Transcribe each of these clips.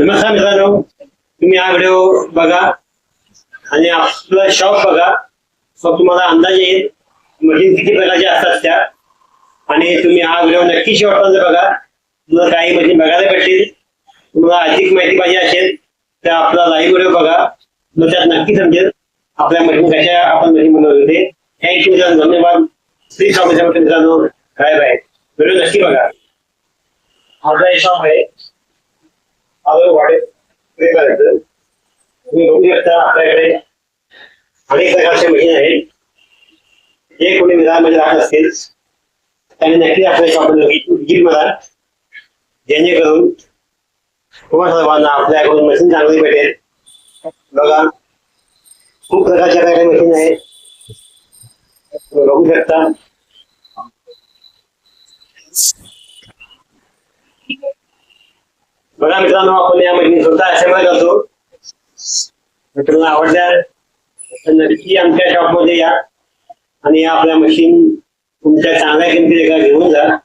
नमस्कार मित्रांनो. तुम्ही हा व्हिडिओ बघा आणि आपला शॉप बघा. मग तुम्हाला अंदाज येईल. मशीन किती प्रकारच्या असतात त्या. आणि तुम्ही हा व्हिडिओ नक्की शेवटपर्यंत बघा. तुम्हाला काही मशीन बघायला भेटतील. तुम्हाला अधिक माहिती पाहिजे असेल तर आपला लाईव्ह व्हिडिओ बघा. मग त्यात नक्की समजेल. आपल्या मशीन कशा आपण मशीन बनवत होते. थँक्यू मित्रांनो. धन्यवाद. श्री स्वामी मित्रांनो. काय बाय व्हिडिओ नक्की बघा. आपला शॉप आहे आलो वाडे. तुम्ही बघू शकता आपल्याकडे अनेक प्रकारचे मशीन आहेत. जे कोणी विधानमध्ये राहत असतील त्यांनी नक्की आपल्या शॉपमध्ये जेणेकरून तुम्हा सर्वांना आपल्याकडून मशीन चांगली भेटेल. बघा खूप प्रकारच्या मशीन आहेत. तुम्ही बघू शकता. बघा मित्रांनो आपण या मशीन स्वतः असेंबल करतो. जर आवडल्या तर नक्की आमच्या शॉपमध्ये या. आणि या आपल्या मशीन तुमच्या चांगल्या किमतीत एका घेऊन जा.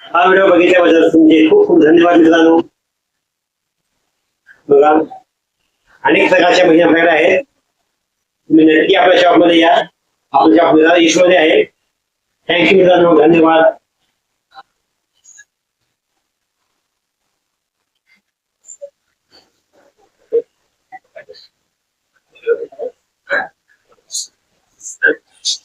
हा व्हिडिओ बघितल्याबद्दल तुमचे खूप खूप धन्यवाद मित्रांनो. बघा. अनेक प्रकारच्या मशीन आपल्याकडे आहेत. तुम्ही नक्की आपल्या शॉपमध्ये या. आपल्या शॉप ईश्वरी आहे. थँक्यू मित्रांनो. धन्यवाद.